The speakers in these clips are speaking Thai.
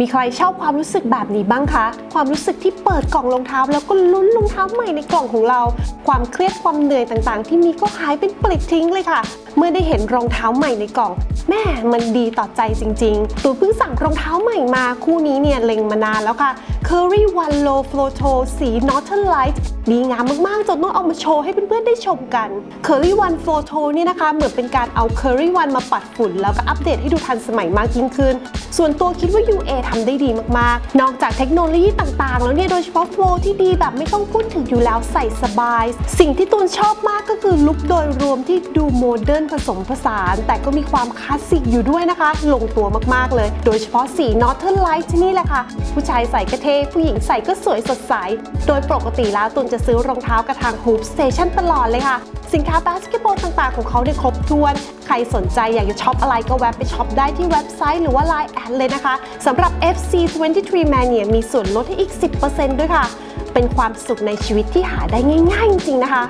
มีใครชอบความรู้สึกแบบนี้บ้างคะ ความรู้สึกที่เปิดกล่องรองเท้า แล้วก็ลุ้นรองเท้าใหม่ในกล่องของเรา ความเครียดความเหนื่อยต่างๆ ที่มีก็หายเป็นปลิดทิ้งเลยค่ะ เมื่อได้เห็นรองเท้าใหม่ในกล่อง แม่มันดีต่อใจจริง ๆตัวเพิ่งสั่งรองเท้าใหม่มาคู่นี้เนี่ยเล็งมานานแล้วค่ะ Curry One Low Flow Toe สี Northern Light ดีงามมากๆ จนต้องเอามาโชว์ให้เพื่อนๆได้ชมกัน Curry One Flow Toe เนี่ยนะคะ เหมือนเป็นการเอา Curry One มาปัดฝุ่น แล้วก็อัปเดตให้ดูทันสมัยมากยิ่งขึ้น ส่วนตัวคิดว่า UA ทำได้ดีมากๆ นอกจากเทคโนโลยีต่างๆ แล้วเนี่ยโดยเฉพาะโฟลที่ดีแบบไม่ต้องพูดถึงอยู่แล้วใส่สบาย สิ่งที่ตูนชอบมากก็คือลุคโดยรวมที่ดูโมเดิร์นผสมผสาน แต่ก็มีความคลาสสิกอยู่ด้วยนะคะ ลงตัวมากๆเลย โดยเฉพาะสี Northern Light ที่นี่แหละค่ะ ผู้ชายใส่ก็เท่ผู้หญิงใส่ก็สวยสดใส โดยปกติแล้วตูนจะซื้อรองเท้ากระทาง Hoop Station ตลอดเลยค่ะ สินค้าบาสเกตบอลต่างๆ ของเขาได้ครบถ้วน ใครสนใจอยากจะช็อปอะไรก็แวะไปช็อปได้ที่เว็บไซต์หรือว่า Line แอดเลยนะคะสำหรับ FC23 Mania มีส่วนลดให้อีก 10%ด้วยค่ะ เป็นความสุขในชีวิตที่หาได้ง่ายๆ จริงๆนะคะ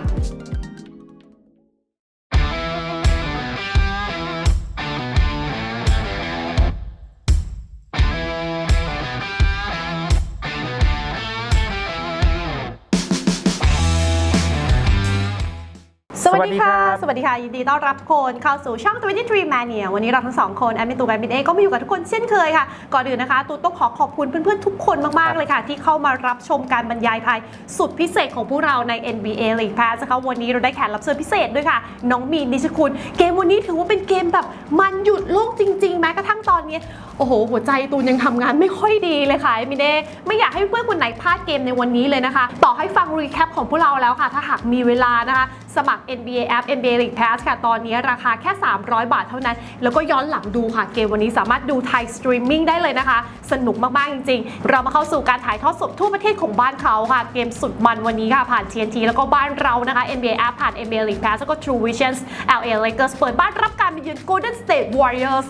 สวัสดีค่ะ สวัสดีค่ะ ยินดีต้อนรับทุกคนเข้าสู่ช่อง 23 Mania วันนี้เราทั้งสองคนแอมมิตูแอมมินเอก็มาอยู่กับทุกคนเช่นเคยค่ะ ก่อนอื่นนะคะ ตูนต้องขอขอบคุณเพื่อนๆ ทุกคนมากๆเลยค่ะ ที่เข้ามารับชมการบรรยายไทยสุดพิเศษของพวกเราใน NBA League Pass นะคะวันนี้เราได้แขกรับเชิญพิเศษด้วยค่ะ น้องมีนนิชคุณ เกมวันนี้ถือว่าเป็นเกมแบบมันหยุดโลกจริงๆ แม้กระทั่งตอนนี้ โอ้โห หัวใจตูนยังทำงานไม่ค่อยดีเลยค่ะเอมิเน่ไม่อยากให้เพื่อนๆคนไหนพลาดเกมในวันนี้เลยนะคะ ต่อให้ฟังรีแคปของพวกเราแล้วค่ะ ถ้าหากมีเวลานะคะ สมัคร NBA App NBA League Pass ค่ะ ตอนนี้ราคาแค่ 300 บาทเท่านั้น แล้วก็ย้อนหลังดูค่ะ เกมวันนี้สามารถดูไทยสตรีมมิ่งได้เลยนะคะ สนุกมาก ๆ จริง ๆ เรามาเข้าสู่การถ่ายทอดสดทั่วประเทศของบ้านเขาค่ะ เกมสุดมันวันนี้ค่ะ ผ่าน TNT แล้วก็บ้านเรานะคะ NBA App ผ่าน NBA League Pass แล้วก็ True Visions LA Lakers เปิดบ้านรับการไปเยือน Golden State Warriors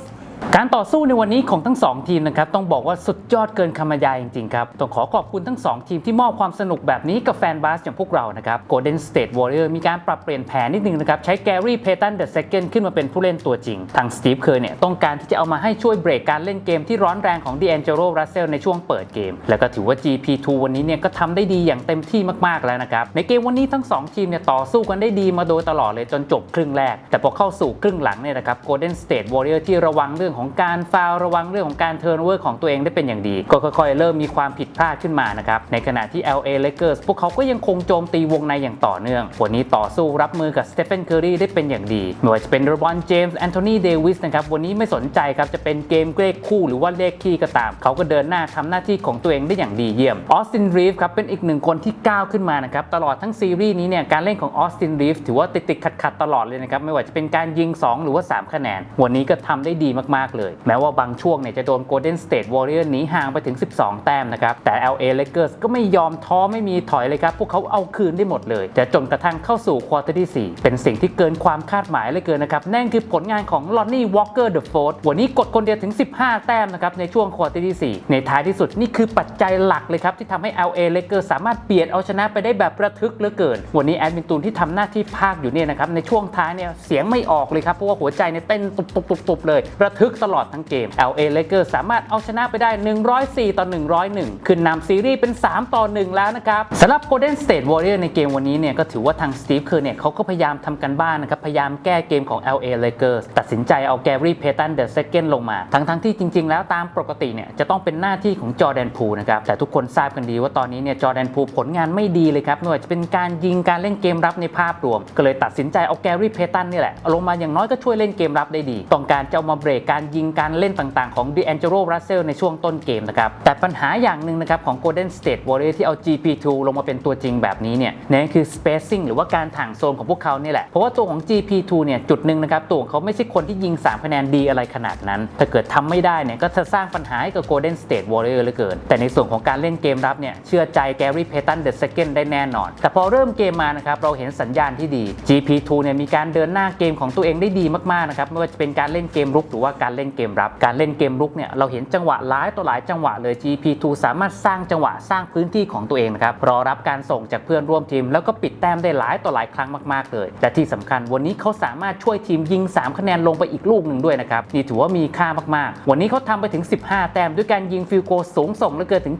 การต่อสู้ในวันนี้ของทั้ง 2 ทีมนะครับต้องบอกว่าสุดยอดเกินคำบรรยายจริงๆครับต้องขอขอบคุณทั้ง 2 ทีมที่มอบความสนุกแบบนี้กับแฟนบาสอย่างพวกเรานะครับ Golden State Warrior มีการปรับเปลี่ยนแผนนิดนึงนะครับ ใช้แกรี่เพตันเดอะเซคเกนขึ้นมาเป็นผู้เล่นตัวจริง ทางสตีฟเคอร์เนี่ยต้องการที่จะเอามาให้ช่วยเบรกการเล่นเกมที่ร้อนแรงของดีแอนเจโรรัสเซลในช่วงเปิดเกม แล้วก็ถือว่า GP2 วันนี้เนี่ยก็ทำได้ดีอย่างเต็มที่มากๆแล้วนะครับในเกมวันนี้ทั้งสองทีมเนี่ยต่อสู้กันได้ดีมาโดยตลอดเลยจนจบครึ่งแรก แต่พอเข้าสู่ครึ่งหลังเนี่ยนะครับ Golden State Warrior ที่ระวังเรื่องของการฟาวระวังเรื่องของการเทิร์นเวอร์ของตัวเองได้เป็นอย่างดี ก็ค่อยๆ เริ่มมีความผิดพลาดขึ้นมานะครับ ในขณะที่ LA Lakers พวกเขาก็ยังคงโจมตีวงในอย่างต่อเนื่อง วันนี้ต่อสู้รับมือกับ Stephen Curry ได้เป็นอย่างดีไม่ว่าจะเป็น LeBron James Anthony Davis นะครับวันนี้ไม่สนใจครับจะเป็นเกมเลขคู่หรือว่าเลขคี่ก็ตาม เขาก็เดินหน้าทำหน้าที่ของตัวเองได้อย่างดีเยี่ยม Austin Reeves ครับเป็นอีกหนึ่งคนที่ก้าวขึ้นมานะครับตลอดทั้งซีรีส์นี้เนี่ยการเล่นของ Austin Reeves ถือว่าติดๆขัดๆตลอดเลยนะครับไม่ว่าจะเป็นการยิง 2 หรือว่า 3 คะแนน วันนี้ก็ทำได้ดีมากๆ เลย แม้ว่าบางช่วงเนี่ยจะโดน Golden State Warriors หนีห่างไปถึง 12 แต้มนะครับ แต่ LA Lakers ก็ไม่ยอมท้อไม่มีถอยเลยครับ พวกเขาเอาคืนได้หมดเลยแต่จนกระทั่งเข้าสู่ควอเตอร์ที่ 4 เป็นสิ่งที่เกินความคาดหมายเลยเกินนะครับ นั่นคือผลงานของ Lonnie Walker the Fourth วันนี้กดคนเดียวถึง 15 แต้มนะครับในช่วงควอเตอร์ที่ 4 ในท้ายที่สุดนี่คือปัจจัยหลักเลยครับที่ทำให้ LA Lakers สามารถเบียดเอาชนะไปได้แบบระทึกเหลือเกิน วันนี้แอดมินตูนที่ทำหน้าที่ภาคอยู่เนี่ยนะครับในช่วงท้ายเนี่ยเสียงไม่ออกเลยครับเพราะว่าหัวใจเนี่ยเต้นตุบๆๆๆเลยระทึกตลอดทั้งเกม LA Lakers สามารถเอาชนะไปได้ 104 ต่อ 101 ขึ้นนำซีรีส์เป็น 3 ต่อ 1 แล้วนะครับสำหรับ Golden State Warriors ในเกมวันนี้เนี่ยก็ถือว่าทาง Steve Kerr เนี่ยเขาก็พยายามทำกันบ้านนะครับ พยายามแก้เกมของ LA Lakers ตัดสินใจเอา Gary Payton the second ลงมา ทั้งๆที่จริง ๆ แล้วตามปกติเนี่ยจะต้องเป็นหน้าที่ของจอร์แดนพูนะครับแต่ทุกคนทราบกันดีว่าตอนนี้เนี่ยจอร์แดนพูผลงานไม่ดีเลยครับไม่ว่าจะเป็นการยิงการเล่นเกมรับในภาพรวม ก็เลยตัดสินใจเอา Gary Payton นี่แหละเอาลงมาอย่างน้อยก็ช่วยเล่นเกมรับได้ดี ต้องการจะเอามาเบรกการยิงการเล่นต่างๆ ของ D'Angelo Russell ในช่วงต้นเกมนะครับ แต่ปัญหาอย่างหนึ่งนะครับของ Golden State Warriors ที่เอา GP2 ลงมาเป็นตัวจริงแบบนี้เนี่ยนั่นคือ spacing หรือว่าการถ่างโซนของพวกเขานี่แหละ เพราะว่าตัวของ GP2 เนี่ยจุดหนึ่งนะครับตัวของเขาไม่ใช่คนที่ยิง 3 คะแนนดีอะไรขนาดนั้น ถ้าเกิดทำไม่ได้เนี่ยก็จะสร้างปัญหาให้กับ Golden State Warriors เหลือเกิน แต่ในส่วนของการเล่นเกมรับเนี่ยเชื่อใจ Gary Payton the second ได้แน่นอน แต่พอเริ่มเกมมานะครับเราเห็นสัญญาณที่ดี GP2 เนี่ยมีการเดินหน้าเกมของตัวเองได้ดีมากๆนะครับไม่ว่าจะเป็นการเล่นเกมรุกหรือว่าการเล่นเกมรับ การเล่นเกมรุกเนี่ยเราเห็นจังหวะหลายต่อหลายจังหวะเลย GP2 สามารถสร้างจังหวะสร้างพื้นที่ของตัวเองนะครับรอรับการส่งจากเพื่อนร่วมทีม แล้วก็ปิดแต้มได้หลายต่อหลายครั้งมากๆเลยและที่สำคัญวันนี้เขาสามารถช่วยทีมยิง 3 คะแนนลงไปอีกลูกหนึ่งด้วยนะครับนี่ถือว่ามีค่ามากๆ วันนี้เขาทำไปถึง 15 แต้มด้วยการยิงฟิลโกลสูงส่งเหลือเกินถึง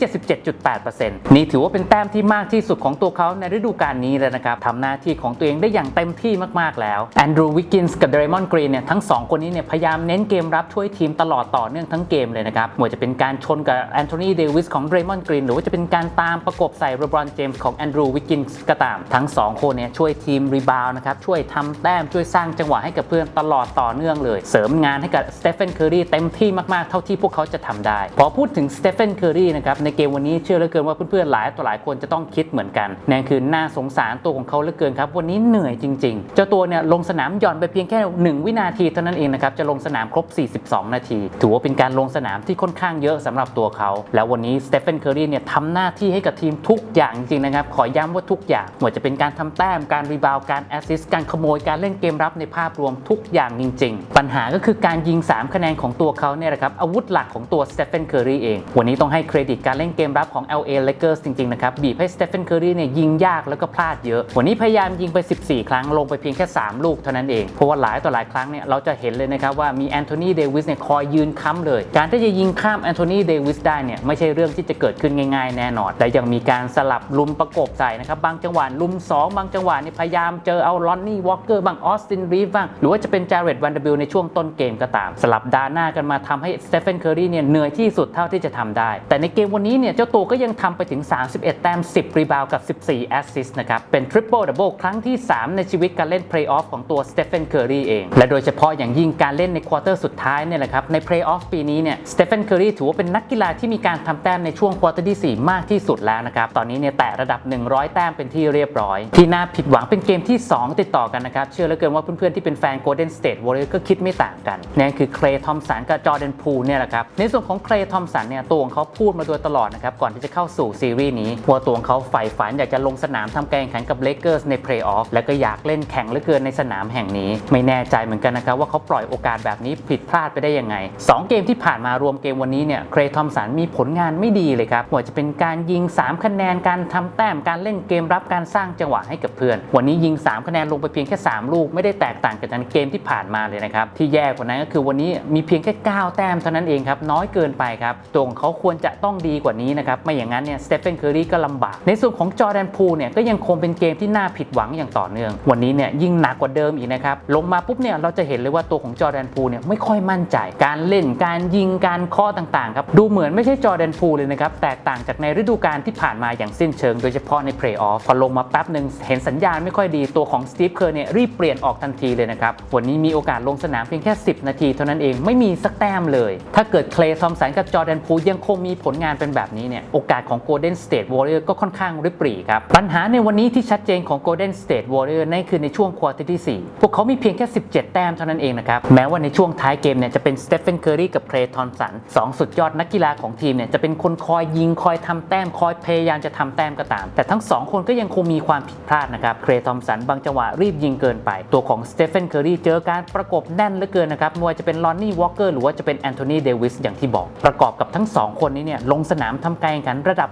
77.8%นี่ถือว่าเป็นแต้มที่มากที่สุดของตัวเขาในฤดูกาลนี้เลยนะครับทำหน้าที่ของตัวเองได้อย่างเต็มที่มากๆแล้วแอนดรูวิกกินส์กับเดรมอนกรีนเนี่ยทั้งสองคนนี้เนี่ยพยายามเน้นเกมรับช่วยทีมตลอดต่อเนื่องทั้งเกมเลยนะครับไม่ว่าจะเป็นการชนกับแอนโทนีเดวิสของเดรมอนกรีนหรือว่าจะเป็นการตามประกบใส่โรบรอนเจมส์ของแอนดรูวิกกินส์ก็ตาม ทั้งสองคนเนี่ยช่วยทีมรีบาวนะครับช่วยทำแต้มช่วยสร้างจังหวะให้กับเพื่อนตลอดต่อเนื่องเลย เสริมงานให้กับสเตฟ n นเคอรีเต็มที่มากๆ เท่าที่พวกเขาจะทำได้ พอพูดถึงสเตฟ n นเคอรีนะครับในเกมวันนี้เชื่อเหลือเกินว่าเพื่อนๆหลายต่อหลายคนจะต้องคิดเหมือนกันนั่นคือน่าสงสารตัวของเขาเหลือเกินครับวันนี้เหนื่อยจริง ๆ เจ้าตัวเนี่ยลงสนามหย่อนไปเพียงแค่ 1 วินาทีเท่านั้นเองนะครับจะลงสนามครบ42 นาที ถือว่าเป็นการลงสนามที่ค่อนข้างเยอะสำหรับตัวเขา แล้ววันนี้สเตฟ n นเคอรีเนี่ยทำหน้าที่ให้กับทีมทุกอย่างจริงๆนะครับ ขอย้ำว่าทุกอย่างไม่ว่าจะเป็นการทำแต้มการรีบาวการแอสซิสต์การขโมยการเล่นเกมรับในภาพรวมทุกอย่างจริง ๆ ปัญหาก็คือการยิง 3 คะแนนของตัวเขาเนี่ยแหละครับอาวุธหลักของตัวสเตฟ n นเคอรีเอง วันนี้ต้องให้เครดิตการเล่นเกมรับของ LA Lakers จริงๆนะครับบีบให้สเตฟ n นเคอรีเนี่ยยิงยากแล้วก็พลาดเยอะ วันนี้พยายามยิงไป 14 ครั้งลงไปเพียงแค่ 3 ลูกเท่านั้นเองเพราะว่าหลายต่อหลายครั้งเนี่ยเราจะเห็นเลยนะครับว่ามีแอนโทนีเดวิสเนี่ยคอยยืนค้ำเลย การที่จะยิงข้ามแอนโทนีเดวิสได้เนี่ยไม่ใช่เรื่องที่จะเกิดขึ้นง่ายๆ แน่นอนและยังมีการสลับลุมประกบใส่นะครับ บางจังหวะลุม 2 บางจังหวะนี่พยายามเจอเอาลอนนี่วอลเกอร์บางออสตินรีฟบ้าง หรือว่าจะเป็นจาเรตวันเดบิลในช่วงต้นเกมก็ตาม สลับดาหน้ากันมาทำให้สเตฟ n นเคอร์รีเนี่ยเหนื่อยที่สุดเท่าที่จะทำได้ แต่ในเกมวันนี้เนี่ยเจ้าตัวก็ยังทำไปถึง 31 แต้ม 10 รีบาวกับ 14 แอสซิสต์นะครับ เป็นทริปเปิลดับเบิลครั้งที่ 3 ในชีวิตการเล่นเพลย์ออฟของตัวสเตฟ n นเคอรีเอง และโดยเฉพาะอย่างยิ่งการเล่นในควอเตอร์สุดท้ายเนี่ยแหละครับในเพลย์ออฟปีนี้เนี่ยสเตฟ n นเคอรีถือว่าเป็นนักกีฬาที่มีการทำแต้มในช่วงควอเตอร์ที่ 4 มากที่สุดแล้วนะครับ ตอนนี้เนี่ยแตะระดับ 100 แต้มเป็นที่เรียบร้อย ที่น่าผิดหวังเป็นเกมที่ 2 ติดต่อกันนะครับ เชื่อเหลือเกินว่าเพื่อนๆที่เป็นแฟน Golden State Warriors ก็คิดไม่ต่างกันนั่คือเคลย์ทอมสันกับจอร์แดนพูลเนี่ยแหละครับในส่วนของเคลย์ทอมสันเนี่ยตัวของเขาพูดมาโดยตลอดนะครับก่อนที่จะเข้าสู่ซีรีส์นี้ว่าตัวของเขาใฝ่ฝันอยากจะลงสนามทำการแข่งขันกับเลเกอร์สในเพลย์ออฟและก็อยากเล่นแข่งเหลือเกินในสนามแห่งนี้ ไม่แน่ใจเหมือนกันนะครับว่าเขาปล่อยโอกาสแบบนี้ผิดพลาดไปได้ยังไง 2 เกมที่ผ่านมารวมเกมวันนี้เนี่ยเคลย์ทอมสันมีผลงานไม่ดีเลยครับไม่ว่าจะเป็นการยิง 3 คะแนนการทำแต้มการเล่นเกมรับการสร้างจังหวะให้กับเพื่อน วันนี้ยิง 3 คะแนนลงไปเพียงแค่ 3 ลูกไม่ได้แตกต่างกับในเกมที่ผ่านมาเลยนะครับที่แย่กว่านั้นก็คือวันนี้มีเพียงแค่ 9 แต้มเท่านั้นเองครับน้อยเกินไปครับตัวของเขาควรจะต้องดีกว่านี้นะครับไม่อย่างนั้นเนี่ยสเตฟ n นเคอรีก็ลำบาก ในส่วนของจอแดนพูลเนี่ยก็ยังคงเป็นเกมที่น่าผิดหวังอย่างต่อเนื่อง วันนี้เนี่ยยิ่งหนักกว่าเดิมอีกนะครับลงมาปุ๊บเนี่ยเราจะเห็นเลยว่าตัวของจอแดนพูเนี่ยไม่ค่อยมั่นใจ การเล่นการยิงการข้อต่างๆครับดูเหมือนไม่ใช่จอแดนพูลเลยนะครับแตกต่างจากในฤดูกาลที่ผ่านมาอย่างสิ้นเชิงโดยเฉพาะในเพลย์ออฟพอลงมาแป๊บหนึ่งเห็นสัญญาณไม่ค่อยดีตัวของสตีฟเคอร์เนี่ยรีบเปลี่ยนออกทันทีเลยนะครับวันนี้มีโอกาสลงสนามเพียงแค่ 10 นาทีเท่านั้นเองไม่มีสักแต้มเลย ถ้าเกิดเคลย์ทอมสันกับจอแดนพูลยังคงมีผลงานเป็นแบบนี้เนี่ยโอกาสของ Golden State Warrior ก็ค่อนข้างริบหรี่ครับ ปัญหาในวันนี้ที่ชัดเจนของ Golden State Warrior นั่นคือในช่วงควอเตอร์ที่ 4 พวกเขามีเพียงแค่ 17 แต้มเท่านั้นเองนะครับ แม้ว่าในช่วงท้ายเกมเนี่ยจะเป็นสเตฟ n นเคอรีกับเคลย์ทอมสันสองสุดยอดนักกีฬาของทีมเนี่ยจะเป็นคนคอยยิงคอยทำแต้มคอยพยายามจะทำแต้มก็ตาม แต่ทั้งสองคนก็ยังคงมีความผิดพลาดนะครับเคลย์ทอมสันบางจังหวะรีบยิงเกินไป ตัวของสเตฟ n นเคอรีเจอการประกบแน่นเหลือเกินนะครับไม่ว่าจะเป็นลอนนี่วอลเกอร์หรือว่าจะเป็นแอนโทนีเดวิสอย่างที่บอก ประกอบกับทั้งสองคนนี้เนี่ยลงสนามทำการแข่งขันระดับ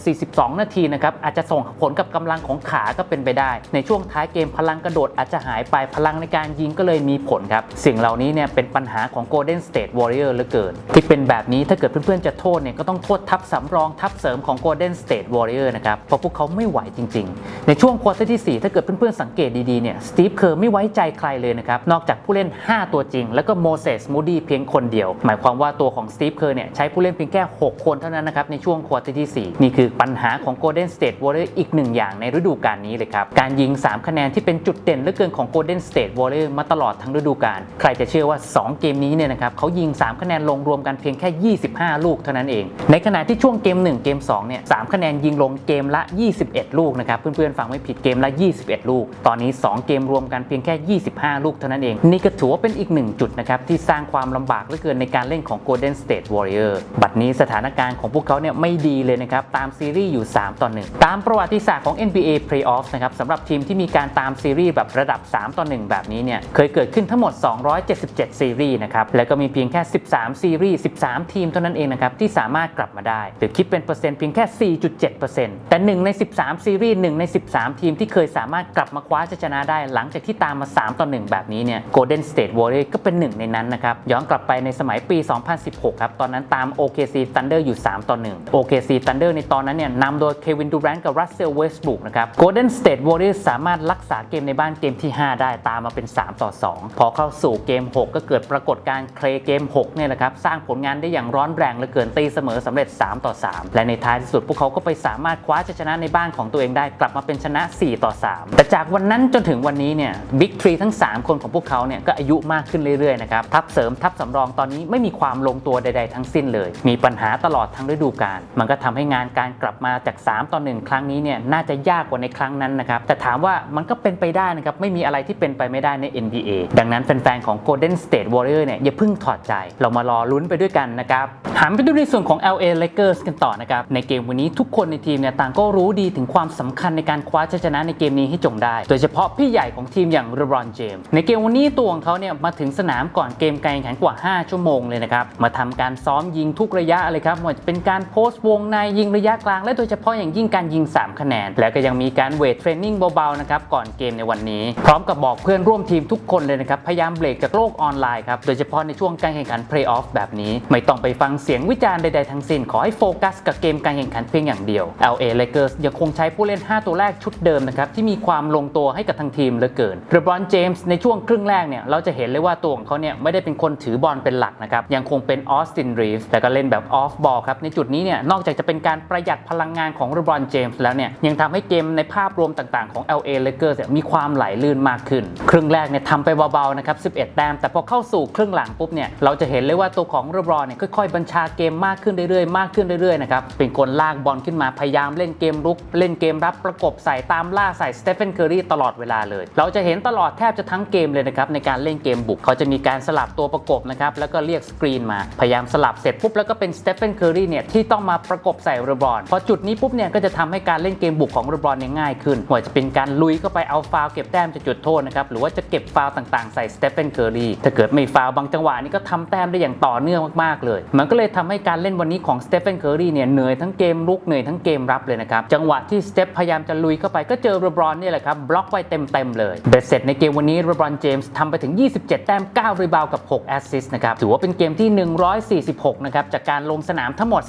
41-42 นาทีนะครับอาจจะส่งผลกับกำลังของขาก็เป็นไปได้ ในช่วงท้ายเกมพลังกระโดดอาจจะหายไปพลังในการยิงก็เลยมีผลครับสิ่งเหล่านี้เนี่ยเป็นปัญหาของ Golden State Warrior เหลือเกิน ที่เป็นแบบนี้ถ้าเกิดเพื่อนๆจะโทษเนี่ยก็ต้องโทษทัพสำรองทัพเสริมของ Golden State Warrior นะครับเพราะพวกเขาไม่ไหวจริง ๆ ในช่วงควอเตอร์ที่ 4 ถ้าเกิดเพื่อนๆสังเกตดีๆเนี่ยสตีฟเคอร์ไม่ไว้ใจใครเลยนะครับนอกจากผู้เล่น 5 ตัวจริง แล้วก็โมเสสมูดี้เพียงคนเดียว หมายความว่าตัวของสตีฟเคอร์เนี่ยใช้ผู้เล่นเพียงแค่ 6 คนเท่านั้นนะครับในช่วงควอเตอร์ที่ 4 นี่คือปัญหาของ Golden State Warrior อีกหนึ่งอย่างในฤดูกาลนี้เลยครับการยิง 3 คะแนนที่เป็นจุดเด่นเหลือเกินของ Golden State Warrior มาตลอดทั้งฤดูกาลใครจะเชื่อว่า 2เกมนี้เนี่ยนะครับเขายิง 3 คะแนนลงรวมกันเพียงแค่ 25 ลูกเท่านั้นเอง ในขณะที่ช่วงเกม 1 เกม2เนี่ย3คะแนนยิงลงเกมละ 21 ลูกนะครับเพื่อนๆฟังไม่ผิดเกมละ 21 ลูก ตอนนี้ 2 เกมรวมกันเพียงแค่ 25 ลูกเท่านั้นเอง นี่ก็ถือว่าเป็นอีกหนึ่งจุดนะครับที่สร้างความลำบากเหลือเกินในการเล่นของ Golden State Warrior บัดนี้สถานการณ์ของพวกเขาเนี่ยไม่ดีเลยนะครับตามซีรีส์อยู่ 3 ต่อ 1 ตามประวัติศาสตร์ของ NBA Playoffs นะครับสำหรับทีมที่มีการตามซีรีส์แบบระดับ 3 ต่อ 1 แบบนี้เนี่ยเคยเกิดขึ้นทั้งหมด 277 ซีรีส์รีส์นะครับ แล้วก็มีเพียงแค่ 13 ซีรีส์ 13 ทีมเท่านั้นเองนะครับ ที่สามารถกลับมาได้ หรือคิดเป็นเปอร์เซ็นต์เพียงแค่ 4.7%แต่ 1 ใน 13 ซีรีส์ 1 ใน 13 ทีมที่เคยสามารถกลับมาคว้าชัยชนะได้ หลังจากที่ตามมา 3 ต่อ 1 แบบนี้เนี่ย Golden State Warriors ก็เป็นหนึ่งในนั้นนะครับ ย้อนกลับไปในสมัยปี 2016 ครับ ตอนนั้นตาม OKC Thunder อยู่ 3 ต่อ 1 OKC Thunder ในตอนนั้นเนี่ยนำโดย Kevin Durant กับ Russell Westbrook นะครับ Golden State Warriors สามารถรักษาเกมในบ้านเกมที่ 5 ได้ตามมาเป็น 3 ต่อ 2 พอเข้าสู่เกม 6 ก็เกิดปรากฏการณ์เคลเกม6เนี่ยแหละครับสร้างผลงานได้อย่างร้อนแรงเหลือเกินตีเสมอสำเร็จ 3 ต่อ 3 และในท้ายที่สุดพวกเขาก็ไปสามารถคว้าชัยชนะในบ้านของตัวเองได้กลับมาเป็นชนะ 4 ต่อ 3 แต่จากวันนั้นจนถึงวันนี้เนี่ยบิ๊กทรีทั้ง 3 คนของพวกเขาเนี่ยก็อายุมากขึ้นเรื่อยๆนะครับทัพเสริมทัพสำรองตอนนี้ไม่มีความลงตัวใด ๆ ทั้งสิ้นเลย มีปัญหาตลอดทั้งฤดูกาลมันก็ทำให้งานการกลับมาจาก 3 ต่อ 1 ครั้งนี้เนี่ยน่าจะยากกว่าในครั้งนั้นนะครับแต่ถามว่ามันก็เป็นไปได้นะครับไม่มีอะไรที่เป็นไปไม่ได้ใน NBA ดังนั้นแฟนๆของ Golden State Warrior เนี่ยอย่าเพิ่งถอดใจ เรามารอลุ้นไปด้วยกันนะครับหันไปดูในส่วนของ LA Lakers กันต่อนะครับในเกมวันนี้ทุกคนในทีมเนี่ยต่างก็รู้ดีถึงความสำคัญในการคว้าชัยชนะในเกมนี้ให้จงได้ โดยเฉพาะพี่ใหญ่ของทีมอย่าง LeBron James ในเกมวันนี้ตัวของเขาเนี่ยมาถึงสนามก่อนเกมการแข่งขันกว่า 5 ชั่วโมงเลยนะครับมาทำการซ้อมยิงทุกระยะเลยครับไม่ว่าจะเป็นการโพสต์วงในยิงระยะกลาง และโดยเฉพาะอย่างยิ่งการยิง 3 คะแนน แล้วก็ยังมีการเวทเทรนนิ่งเบาๆนะครับก่อนเกมในวันนี้ พร้อมกับบอกเพื่อนร่วมทีมทุกคนเลยนะครับพยายามเบรกจากโลกออนไลน์ครับโดยเฉพาะในช่วงการแข่งขันเพลย์ออฟแบบนี้ ไม่ต้องไปฟังเสียงวิจารณ์ใดๆทั้งสิ้น ขอให้โฟกัสกับเกมการแข่งขันเพียงอย่างเดียว LA Lakers ยังคงใช้ผู้เล่น 5 ตัวแรกชุดเดิมนะครับที่มีความลงตัวให้กับทางทีมเหลือเกิน LeBron James ในช่วงครึ่งแรกเนี่ยเราจะเห็นเลยว่าตัวของเขาเนี่ยไม่ได้เป็นคนถือบอลเป็นหลักนะครับยังคงเป็นออสตินรีฟแต่ก็เล่นแบบออฟบอลครับในจุดนี้เนี่ยนอกจากจะเป็นการประหยัดพลังงานของ LeBron James แล้วเนี่ยยังทำให้เกมในภาพรวมต่างๆของ LA Lakers มีความไหลลื่นมากขึ้น ครึ่งแรกเนี่ยทำไปเบาๆนะครับ11 แต้มแต่พอเข้าสูู่ครึ่งหลังปุ๊บเนี่ยเราจะเห็นเลยว่าตัวของ LeBron เนี่ยค่อยๆบัญชาเกมมากขึ้นเรื่อยๆมากขึ้นเรื่อยๆนะครับเป็นคนลากบอลขึ้นมาพยายามเล่นเกมรุก เล่นเกมรับประกบใส่ตามล่าใส่สเตฟ n นเคอรีตลอดเวลาเลย เราจะเห็นตลอดแทบจะทั้งเกมเลยนะครับในการเล่นเกมบุกเขาจะมีการสลับตัวประกบนะครับแล้วก็เรียกสกรีนมาพยายามสลับเสร็จปุ๊บแล้วก็เป็นสเตฟ n นเคอรีเนี่ยที่ต้องมาประกบใส่เรบรอนพอจุดนี้ปุ๊บเนี่ยก็จะทำให้การเล่นเกมบุกของเรบรอนเนี่ยง่ายขึ้นไม่ว่าจะเป็นการลุยเข้าไปเอาฟาวเก็บแต้มจากจุดโทษนะครับหรือว่าจะเก็บฟาวต่างๆใส่สเตฟ n นเคอรีถ้าเกิดไม่ฟาวบางจังหวะนี่ก็ทำแต้มได้อย่างต่อเนื่องมากๆเลย มันก็เลยทำให้การเล่นวันนี้ของสเตฟ n นเคอร์รีเนี่ยเหนื่อยทั้งเกมลุกเหนื่อยทั้งเกมรับเลยนะครับ จังหวะที่สเตฟพยายามจะลุยเข้าไปก็เจอเรบรอนเนี่ยแหละครับบล็อกไว้เต็มๆเลยเบ็ดเสร็จในเกมวันนี้เรบรอนเจมส์ทำไปถึง 27 แต้ม 9 รีบาวกับ 6 แอสซิสต์นะครับถือว่าเป็นเกมที่ 146 นะครับจากการลงสนามทั้งหมด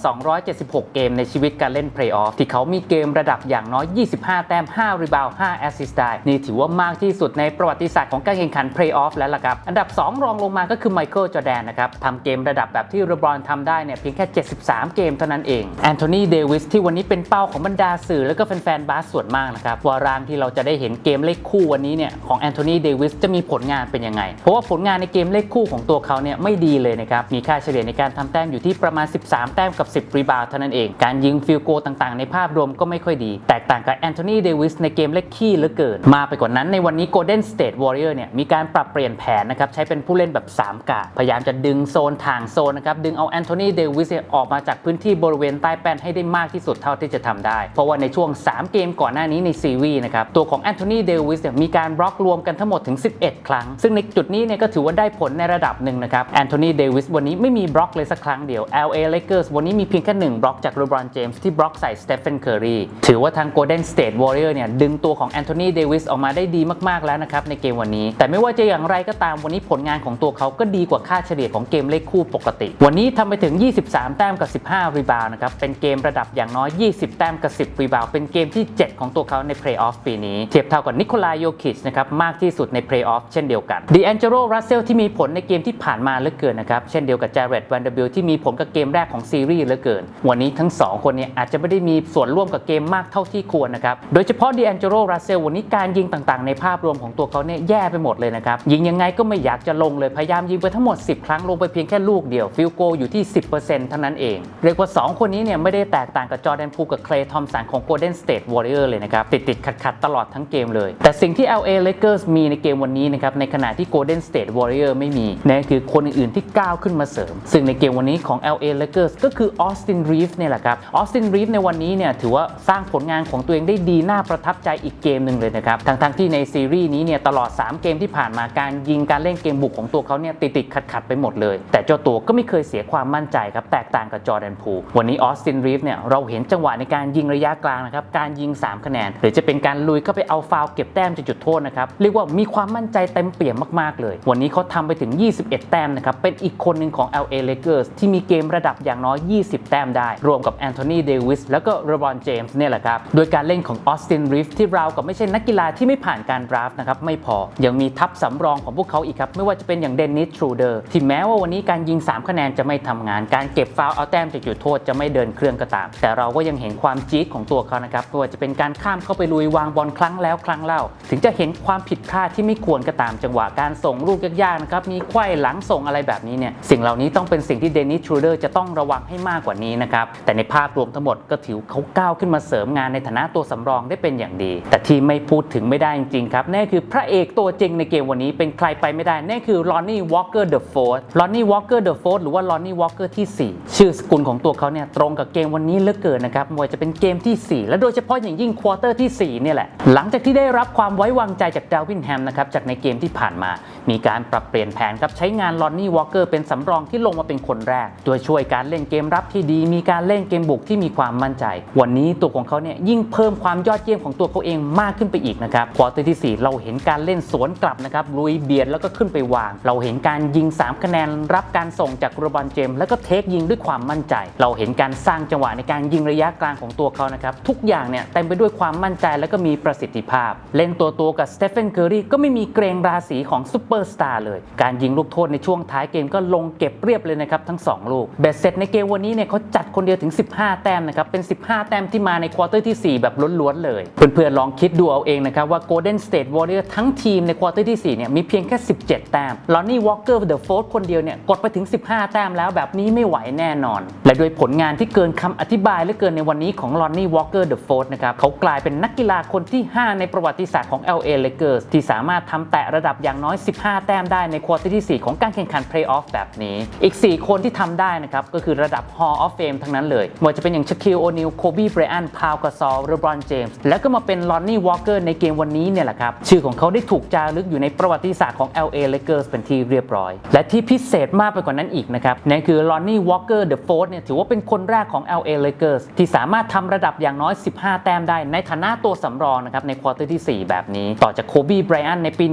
276 เกมในชีวิตการเล่นเพลย์ออฟที่เขามีเกมระดับอย่างน้อย 25 แต้ม 5 รีบาว 5 แอสซิสต์ได้นี่ถือว่ามากที่สุดในประวัติศาสตร์ของการแข่งขันเพลย์ออฟแล้วล่ะครับอันดับ 2 รองลงงมาก็คือไมเคิลจอแดนนะครับทำเกมระดับแบบที่เรบรอนทำได้เนี่ยเพียงแค่ 73 เกมเท่านั้นเองแอนโทนีเดวิสที่วันนี้เป็นเป้าของบรรดาสื่อแล้วก็แฟนๆบาสส่วนมากนะครับวารางที่เราจะได้เห็นเกมเลขคู่วันนี้เนี่ยของแอนโทนีเดวิสจะมีผลงานเป็นยังไง เพราะว่าผลงานในเกมเลขคู่ของตัวเขาเนี่ยไม่ดีเลยนะครับมีค่าเฉลี่ยในการทำแต้มอยู่ที่ประมาณ 13 แต้มกับ 10 รีบาวด์เท่านั้นเอง การยิงฟิลโกต่างๆ ในภาพรวมก็ไม่ค่อยดี แตกต่างกับแอนโทนีเดวิสในเกมเลขขี้เหลือเกิน มาไปกว่านั้นในวันนี้ Golden State Warrior เนี่ยมีการปรับเปลี่ยนแผนนะครับใช้เป็นผู้เล่นแบบ 3กาพยายามจะดึงโซนทางโซนนะครับ ดึงเอาแอนโทนีเดวิสออกมาจากพื้นที่บริเวณใต้แป้นให้ได้มากที่สุดเท่าที่จะทำได้ เพราะว่าในช่วง 3 เกมก่อนหน้านี้ในซีรีส์นะครับ ตัวของแอนโทนีเดวิสมีการบล็อกรวมกันทั้งหมดถึง 11 ครั้ง ซึ่งในจุดนี้เนี่ยก็ถือว่าได้ผลในระดับหนึ่งนะครับแอนโทนีเดวิสวันนี้ไม่มีบล็อกเลยสักครั้งเดียว LA Lakers วันนี้มีเพียงแค่หนึ่งบล็อกจาก LeBron James ที่บล็อกใส่สเตฟ n นเคอรีถือว่าทาง Golden State Warrior เนี่ยดึงตัวของแอนโทนีเดวิสออกมาได้ดีมากๆแล้วนะครับในเกมวันนี้ แต่ไม่ว่าจะอย่างไรก็ตามวันนี้ผลงานของตัวเขาก็ดีกว่าค่าเฉลี่ยของเกมเลขคู่ปกติ วันนี้ทำไปถึง 23 แต้มกับ 15 รีบาว์นะครับ เป็นเกมระดับอย่างน้อย 20 แต้มกับ 10 รีบาว์เป็นเกมที่ 7 ของตัวเขาในเพลย์ออฟปีนี้ เทียบเท่ากับนิโคลายโยคิชนะครับ มากที่สุดในเพลย์ออฟเช่นเดียวกันดีแองเจโรรัสเซลที่มีผลในเกมที่ผ่านมาเหลือเกินนะครับ เช่นเดียวกับจาร์เรตวันเดบิลที่มีผลกับเกมแรกของซีรีส์เหลือเกิน วันนี้ทั้ง 2 คนเนี่ยอาจจะไม่ได้มีส่วนร่วมกับเกมมากเท่าที่ควรนะครับ โดยเฉพาะดีแองเจโรรัสเซลวันนี้การยิงต่างๆ ในภาพรวมของตัวเขาเนี่ยแย่ไปหมดเลยนะครับยิงยังไงก็ไม่อยากจะลงเลยพยายามยิงไปทั้งหมด 10 ครั้งลงไปเพียงแค่ลูกเดียวฟิลโกอยู่ที่ 10%เท่านั้นเองเรียกว่า 2 คนนี้เนี่ยไม่ได้แตกต่างกับจอร์แดนพูกับเคลย์ทอมสันของ Golden State Warrior เลยนะครับติดติดขัดขัดตลอดทั้งเกมเลย แต่สิ่งที่ LA Lakers มีในเกมวันนี้นะครับในขณะที่ Golden State Warrior ไม่มีนั่นคือคนอื่นๆที่ก้าวขึ้นมาเสริม ซึ่งในเกมวันนี้ของ LA Lakers ก็คือ Austin Reeves เนี่ยแหละครับ Austin Reeves ในวันนี้เนี่ยถือว่าสร้างผลงานของตัวเองได้ดีน่าประทับใจอีกเกมหนึ่งเลยนะครับทั้งๆที่ในซีรีส์นี้เนี่ยตลอด 3 เกมที่ผ่านมาการยิงการเล่นเกมบุกของตัวเขาเนี่ยติดติดขัดขัดไปหมดเลย แต่เจ้าตัวก็ไม่เคยเสียความมั่นใจครับแตกต่างกับจอร์แดนพูวันนี้ออสตินรีฟเนี่ยเราเห็นจังหวะในการยิงระยะกลางนะครับการยิง 3 คะแนน หรือจะเป็นการลุยเข้าไปเอาฟาวเก็บแต้มจากจุดโทษนะครับเรียกว่ามีความมั่นใจเต็มเปี่ยมมากๆเลย วันนี้เขาทำไปถึง 21 แต้มนะครับเป็นอีกคนหนึ่งของ LA Lakers ที่มีเกมระดับอย่างน้อย 20 แต้มได้ รวมกับแอนโทนีเดวิสแล้วก็เรบอนเจมส์เนี่ยแหละครับโดยการเล่นของออสตินรีฟที่ราวกับไม่ใช่นักกีฬาที่ไม่ผ่านการดราฟต์นะครับไม่พอยังมีทัพสำรองของพวกเขาอีกครับไม่ว่าจะเป็นอย่างเดนนิสทรูเดอร์ที่แม้ว่าวันนี้การยิง 3 คะแนนจะไม่ทำงาน การเก็บฟาวเอาแต้มจากจุดโทษจะไม่เดินเครื่องก็ตาม แต่เราก็ยังเห็นความจี๊ดของตัวเขานะครับไม่ว่าจะเป็นการข้ามเข้าไปลุยวางบอลครั้งแล้วครั้งเล่า ถึงจะเห็นความผิดพลาดที่ไม่ควรก็ตามจังหวะการส่งลูกยากๆนะครับมีไขว้หลังส่งอะไรแบบนี้เนี่ยสิ่งเหล่านี้ต้องเป็นสิ่งที่เดนนิสทรูเดอร์จะต้องระวังให้มากกว่านี้นะครับแต่ในภาพรวมทั้งหมดก็ถือเขาก้าวขึ้นมาเสริมงานในฐานะตัวสำรองได้เป็นอย่างดี แต่ที่ไม่พูดถึงไม่ได้จริงๆครับนั่นคือพระเอกตัวจริงในเกมวันนี้เป็นใครไปไม่ได้นั่นคือลอนนี่วอลเกอร์เดอะโฟร์ลอนนี่วอลเกอร์เดอะโฟร์หรือว่าลอนนี่วอลเกอร์ที่ 4 ชื่อสกุลของตัวเขาเนี่ยตรงกับเกมวันนี้เหลือเกินนะครับมว่าจะเป็นเกมที่ 4 และโดยเฉพาะอย่างยิ่งควอเตอร์ที่ 4 เนี่ยแหละ หลังจากที่ได้รับความไว้วางใจจากดาวินแฮมนะครับจากในเกมที่ผ่านมา มีการปรับเปลี่ยนแผนครับใช้งานลอนนี่วอลเกอร์เป็นสำรองที่ลงมาเป็นคนแรกโดยช่วยการเล่นเกมรับที่ดี มีการเล่นเกมบุกที่มีความมั่นใจ วันนี้ตัวของเขาเนี่ยยิ่งเพิ่มความยอดเยี่ยมของตัวเขาเองมากขึ้นไปอีกนะครับควอเตอร์ที่ 4 เราเห็นการเล่นสวนกลับนะครับลุยเบียดแล้วก็ขึ้นไปวางเราเห็นการยิง 3 คะแนนรับการส่งจากโรบอนเจมส์แล้วก็เทคยิงด้วยความมั่นใจ เราเห็นการสร้างจังหวะในการยิงระยะกลางของตัวเขานะครับ ทุกอย่างเนี่ยเต็มไปด้วยความมั่นใจแล้วก็มีประสิทธิภาพ เล่นตัวตัวกับสเตฟ h นเคอรีก็ไม่มีเกรงราศีของซูเปอร์สตาร์เลย การยิงลูกโทษในช่วงท้ายเกมก็ลงเก็บเรียบเลยนะครับทั้ง 2 ลูกเบ็ดเสร็จในเกมวันนี้เนี่ยเขาจัดคนเดียวถึง 15 แต้มนะครับเป็น 15 แต้มที่มาในควอเตอร์ที่ 4 แบบล้วนๆเลยเพื่อนๆลองคิดดูเอาเองนะครับว่า Golden State Warrior ทั้งทีมในควอเตอร์ที่4เนี่ยมีเพียงแค่ 17 แต้มลอนนี่วอลเกอร์เดอะโฟร์คนเดียวเนี่ยกดไปถึง 15 แต้มแล้วแบบนี้ไม่ไหวแน่นอน และด้วยผลงานที่เกินคำอธิบายเหลือเกินในวันนี้ของลอนนี่วอลเกอร์เดอะโฟร์นะครับเขากลายเป็นนักกีฬาคนที่ 5 ในประวัติศาสตร์ของ LA Lakers ที่สามารถทำแตะระดับอย่างน้อย 15 แต้มได้ในควอเตอร์ที่ 4 ของการแข่งขันเพลย์ออฟแบบนี้ อีก 4 คนที่ทำได้นะครับก็คือระดับ Hall of Fame ทั้งนั้นเลยไม่ว่าจะเป็นอย่างช q คิลโอนิลโคบีไบรอันพาวกาซอลเรบรอนเจมส์แล้วก็มาเป็นลอนนี่วอลเกอร์ในเกมวันนี้เนี่ยแหละครับชื่อของเขาได้ถูกจารึกอยู่ในประวัติศาสตร์ของ LA Lakers เป็นที่เรียบร้อย และที่พิเศษมากไปกว่านั้นอีกนะครับนั่นคือลอนนี่วอลเกอร์เดอะโฟร์เนี่ยถือว่าเป็นคนแรกของ LA Lakers ที่สามารถทำระดับอย่างน้อย 15 แต้มได้ ในฐานะตัวสำรองนะครับในควอเตอร์ที่ 4 แบบนี้ ต่อจากโคบีไบรอันในปี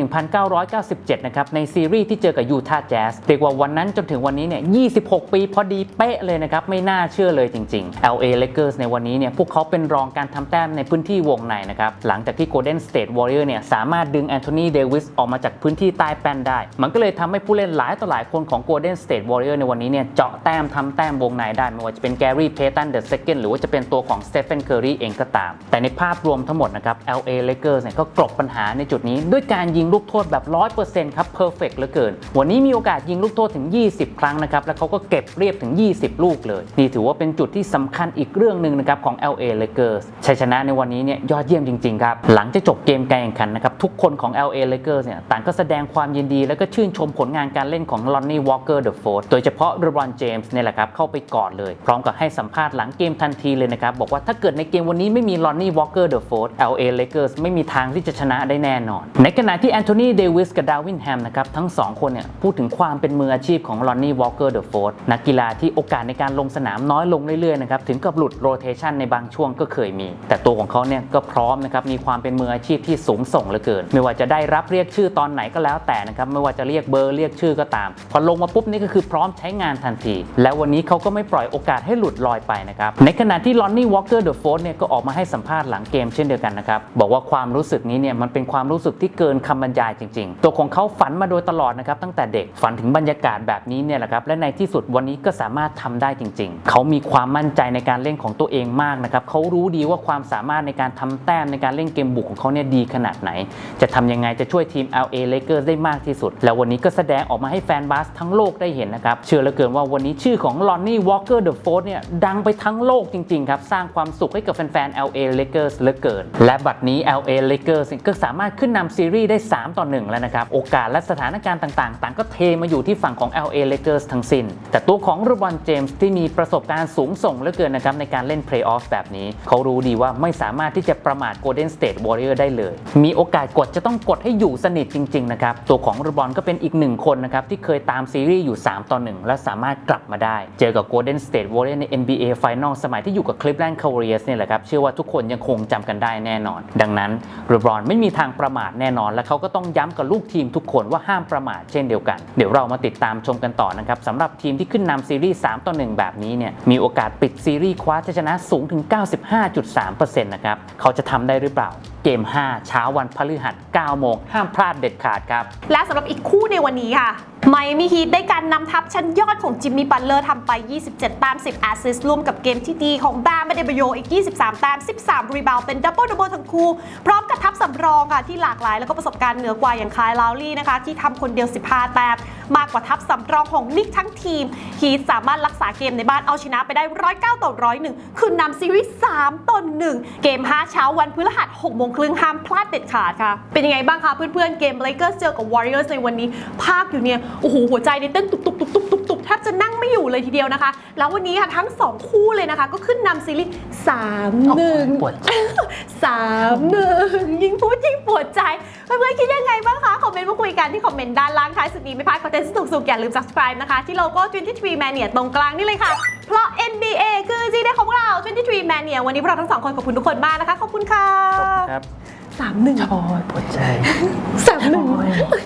1997 นะครับในซีรีส์ที่เจอกับยูทาห์แจ๊สเรียกว่าวันนั้นจนถึงวันนี้เนี่ย 26 ปีพอดีเป๊ะเลยนะครับไม่น่าเชื่อเลยจริง ๆ LA Lakers ในวันนี้เนี่ยพวกเขาเป็นรองการทำแต้มในพื้นที่วงในนะครับหลังจากที่ Golden State Warrior เนี่ยสามารถดึงแอนโทนีเดวิสออกมาจากพื้นที่ใต้แป้นได้ มันก็เลยลยทำให้ผู้เล่นหลายต่อหลายคนของ Golden State Warrior ในวันนี้เนี่ยเจาะแต้มทำแต้มวงในได้ไม่ว่าจะเป็น Gary Payton the second หรือว่าจะเป็นตัวของ Stephen Curry เองก็ตาม แต่ในภาพรวมทั้งหมดนะครับ LA Lakers เนี่ยก็กลบปัญหาในจุดนี้ ด้วยการยิงลูกโทษแบบ 100%ครับ perfect เหลือเกิน วันนี้มีโอกาสยิงลูกโทษถึง 20 ครั้งนะครับแล้วเขาก็เก็บเรียบถึง 20 ลูกเลย นี่ถือว่าเป็นจุดที่สำคัญอีกเรื่องหนึ่งนะครับของ LA Lakers ชัยชนะในวันนี้เนี่ยยอดเยี่ยมจริงๆครับหลังจากจบเกมการแข่งขันนะครับทุกคนของ LA Lakers เนี่ยต่างก็แสดงความยินดีแล้วก็ชื่นชมผลงานการเล่นของ Lonnie Walker the Fourth โดยเฉพาะ LeBron James เนี่ยแหละครับเข้าไปกอดเลย พร้อมกับให้สัมภาษณ์หลังเกมทันทีเลยนะครับ บอกว่าถ้าเกิดในเกมวันนี้ไม่มี Lonnie Walker the Fourth LA Lakers ไม่มีทางที่จะชนะได้แน่นอน ในขณะที่แอนโทนีเดวิสกับดาวินแฮมนะครับทั้งสองคนเนี่ยพูดถึงความเป็นมืออาชีพของ Lonnie Walker the Fourth นักกีฬาที่โอกาสในการลงสนามน้อยลงเรื่อยๆนะครับถึงกับหลุดโรเทชันในบางช่วงก็เคยมี แต่ตัวของเขาเนี่ยก็พร้อมนะครับมีความเป็นมืออาชีพที่สูงส่งเหลือเกิน ไม่ว่าจะได้รับเรียกชื่อตอนไหนก็แล้วแต่นะครับไม่ว่าจะเรียกเบอร์เรียกชื่อก็ตาม พอลงมาปุ๊บนี่ก็คือพร้อมใช้งานทันที แล้ววันนี้เขาก็ไม่ปล่อยโอกาสให้หลุดลอยไปนะครับ ในขณะที่ลอนนี่วอลเกอร์เดอะโฟร์เนี่ยก็ออกมาให้สัมภาษณ์หลังเกมเช่นเดียวกันนะครับ บอกว่าความรู้สึกนี้เนี่ยมันเป็นความรู้สึกที่เกินคำบรรยายจริง ๆ ตัวของเขาฝันมาโดยตลอดนะครับตั้งแต่เด็กฝันถึงบรรยากาศแบบนี้เนี่ยแหละครับและในที่สุดวันนี้ก็สามารถทำได้จริง ๆ เขามีความมั่นใจในการเล่นของตัวเองมากนะครับเขารู้ดีว่าความสามารถในการทำแต้มในการเล่นเกมบุกของเขาเนี่ยดีขนาดไหน จะทำยังไงจะช่วยทีม LA Lakers ได้มากที่สุด แล้ววันนี้ก็แสดงออกมาให้แฟนบาสทั้งโลกได้เห็นนะครับ เชื่อเหลือเกินว่าวันนี้ชื่อของ Lonnie Walker the Fourth เนี่ยดังไปทั้งโลกจริงๆครับ สร้างความสุขให้กับแฟนๆ LA Lakers เหลือเกิน และบัดนี้ LA Lakers ก็สามารถขึ้นนำซีรีส์ได้ 3 ต่อ 1 แล้วนะครับ โอกาสและสถานการณ์ต่างๆ ต่างก็เทมาอยู่ที่ฝั่งของ LA Lakers ทั้งสิ้น แต่ตัวของรูบอนเจมส์ที่มีประสบการณ์สูงส่งเหลือเกินนะครับในการเล่นเพลย์ออฟแบบนี้ เขารู้ดีว่าไม่สามารถที่จะประมาท Golden State Warrior ได้เลย มีโอกาสกดจะต้องกดให้อยู่สนิทจริงๆนะครับตัวของรบอนก็เป็นเป็นอีกหนึ่งคนนะครับที่เคยตามซีรีส์อยู่ 3 ต่อ 1 และสามารถกลับมาได้ เจอกับ Golden State Warriors ใน NBA Final สมัยที่อยู่กับ Cleveland Cavaliers เนี่ยแหละครับเชื่อว่าทุกคนยังคงจำกันได้แน่นอน ดังนั้นเรบรอนไม่มีทางประมาทแน่นอน และเขาก็ต้องย้ำกับลูกทีมทุกคนว่าห้ามประมาทเช่นเดียวกัน เดี๋ยวเรามาติดตามชมกันต่อนะครับสำหรับทีมที่ขึ้นนำซีรีส์ 3 ต่อ 1 แบบนี้เนี่ยมีโอกาสปิดซีรีส์คว้าชัยชนะสูงถึง 95.3%นะครับเขาจะทำได้หรือเปล่า เกม 5 เช้าวันพฤหัส9โมงห้ามพลาดเด็ดขาดครับ และสำหรับอีกคู่ในวันนี้ค่ะ ไมมี่ฮีทได้การนำทัพชั้นยอดของจิมมี่บัตเลอร์ทำไป 27ต้ม10 แอสซิสต์รวมกับเกมที่ดีของแบมเบเดบโยอีก 23ต้ม13 รีบาวเป็นดับเบิลดับเบิลทั้งคู่ พร้อมกับทัพสำรองค่ะที่หลากหลายแล้วก็ประสบการณ์เหนือกว่าอย่างคายลาวลี่นะคะ ที่ทำคนเดียว 15 แต้มมากกว่าทัพสำรองของนิกทั้งทีม ฮีทสามารถรักษาเกมในบ้านเอาชนะไปได้ 109 ต่อ 101 คือนำซีรีส์ 3 ต่อ 1 เกม 5 เช้าวันพฤหัส6โมงครึ่งห้ามพลาดเด็ดขาดค่ะ เป็นยังไงบ้างคะเพื่อนๆเกม Lakers เจอกับ Warriors ในวันนี้ภาคอยู่เนี่ยโอ้โหหัวใจในเต้นตุบตุบตุบตุบตุบตุบแทบจะนั่งไม่อยู่เลยทีเดียวนะคะ แล้ววันนี้ค่ะทั้ง2คู่เลยนะคะ ก็ขึ้นนำซีรีส์3 1ปวดใจสามหนึ่งยิ่งพูดยิ่งปวดใจ เพื่อนๆคิดยังไงบ้างคะ คอมเมนต์มาคุยกันที่คอมเมนต์ด้านล่างท้ายสุดนี้ไม่พลาดคอนเทนต์สนุกๆอย่าลืม subscribe นะคะ ที่โลโก้ 23 Mania ตรงกลางนี่เลยค่ะ เพราะ NBA คือจีเดของเรา 23 Mania วันนี้พวกเราทั้งสองคนขอบคุณทุกคนมากนะคะขอบคุณค่ะครับสามหนึ่งโอ้ยปวดใจสามหนึ่งโอ้ย